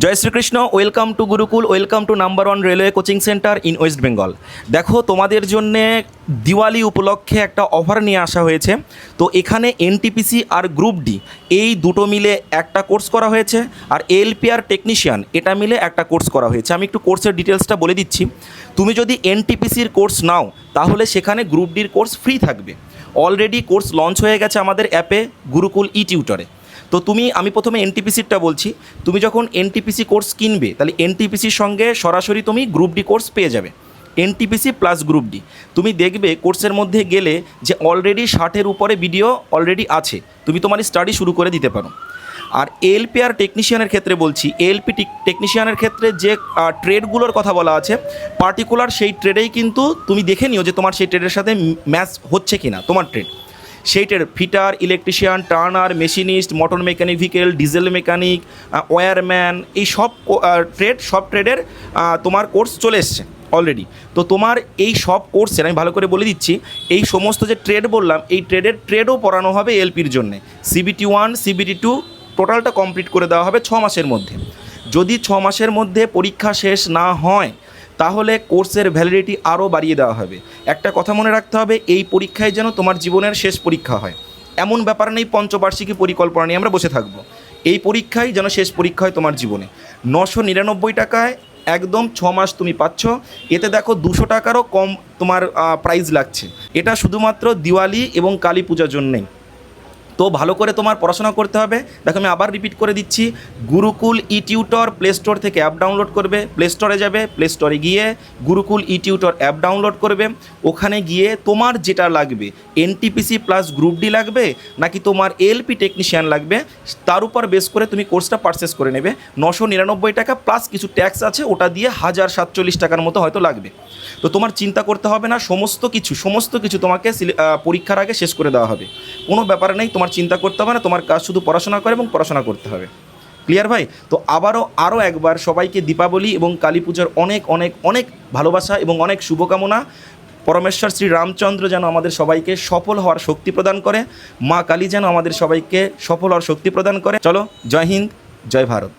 Joy Shrikrishna, welcome to Gurukul, welcome to number one railway coaching centre in West Bengal. দেখো, তোমাদের জন্যে দিওয়ালি উপলক্ষে একটা অফার নিয়ে আসা হয়েছে। তো এখানে এনটিপিসি আর গ্রুপ ডি এই দুটো মিলে একটা কোর্স করা হয়েছে। আর এলপিআর টেকনিশিয়ান এটা মিলে একটা কোর্স করা হয়েছে। আমি একটু কোর্সের ডিটেলসটা বলে দিচ্ছি। তুমি যদি এনটিপিসির কোর্স নাও, তাহলে সেখানে গ্রুপ ডির কোর্স ফ্রি থাকবে। অলরেডি কোর্স লঞ্চ হয়ে গেছে আমাদের অ্যাপে, গুরুকুল ই টিউটরে তো তুমি, আমি প্রথমে এনটিপিসিরটা বলছি। তুমি যখন এনটিপিসি কোর্স কিনবে, তাহলে এনটিপিসির সঙ্গে সরাসরি তুমি গ্রুপ ডি কোর্স পেয়ে যাবে। এনটিপিসি প্লাস গ্রুপ ডি তুমি দেখবে কোর্সের মধ্যে গেলে যে অলরেডি ষাটের উপরে ভিডিও অলরেডি আছে। তুমি তোমার স্টাডি শুরু করে দিতে পারো। আর এলপি আর টেকনিশিয়ানের ক্ষেত্রে বলছি এলপি টেকনিশিয়ানের ক্ষেত্রে যে ট্রেডগুলোর কথা বলা আছে পার্টিকুলার সেই ট্রেডেই কিন্তু তুমি দেখে নিও যে তোমার সেই ট্রেডের সাথে ম্যাচ হচ্ছে কি না তোমার ট্রেড সেই trade fitter, electrician, turner, machinist, motor mechanic vehicle diesel mechanic wireman এই সব ট্রেড, সব ট্রেডের তোমার কোর্স চলে এসছে অলরেডি তো তোমার এই সব কোর্সের, আমি ভালো করে বলে দিচ্ছি, এই সমস্ত যে ট্রেড বললাম, এই ট্রেডের ট্রেডও পড়ানো হবে এলপির জন্যে। সিবিটি ওয়ান সিবিটি টু টোটালটা কমপ্লিট করে দেওয়া হবে ছ মাসের মধ্যে। যদি ছ মাসের মধ্যে পরীক্ষা শেষ না হয় তাহলে কোর্সের ভ্যালিডিটি আরও বাড়িয়ে দেওয়া হবে। একটা কথা মনে রাখতে হবে, এই পরীক্ষায় যেন তোমার জীবনের শেষ পরীক্ষা হয়। এমন ব্যাপার নেই পঞ্চবার্ষিকী পরিকল্পনা নিয়ে আমরা বসে থাকব। এই পরীক্ষাই যেন শেষ পরীক্ষা হয় তোমার জীবনে। নশো নিরানব্বই টাকায় একদম ছ মাস তুমি পাচ্ছ। এতে দেখো দুশো টাকারও কম তোমার প্রাইজ লাগছে। এটা শুধুমাত্র দিওয়ালি এবং কালী পূজার জন্যেই। তো ভালো করে তোমার পড়াশোনা করতে হবে। দেখো আমি আবার রিপিট করে দিচ্ছি। Gurukul e tutor play store থেকে অ্যাপ ডাউনলোড করবে। প্লে স্টোরে যাবে প্লে স্টোরে গিয়ে Gurukul e tutor app download করবে। ওখানে গিয়ে তোমার যেটা লাগবে এনটিপিসি প্লাস গ্রুপ ডি লাগবে, নাকি তোমার এলপি টেকনিশিয়ান লাগবে, তার উপর বেস করে তুমি কোর্সটা পারচেস করে নেবে। নশো নিরানব্বই টাকা প্লাস কিছু ট্যাক্স আছে, ওটা দিয়ে হাজার সাতচল্লিশ টাকার মতো হয়তো লাগবে। তো তোমার চিন্তা করতে হবে না, সমস্ত কিছু সমস্ত কিছু তোমাকে পরীক্ষার আগে শেষ করে দেওয়া হবে। কোনো ব্যাপার নেই, তোমার চিন্তা করতে হবে না, তোমার কাজ শুধু পড়াশোনা করে এবং পড়াশোনা করতে হবে। ক্লিয়ার ভাই? তো আবারও, আরও একবার সবাইকে দীপাবলি এবং কালী পুজোর অনেক অনেক অনেক ভালোবাসা এবং অনেক শুভকামনা। পরমেশ্বর শ্রী রামচন্দ্র যেন আমাদের সবাইকে সফল হওয়ার শক্তি প্রদান করে। মা কালী যেন আমাদের সবাইকে সফল হওয়ার শক্তি প্রদান করে। চলো, জয় হিন্দ, জয় ভারত।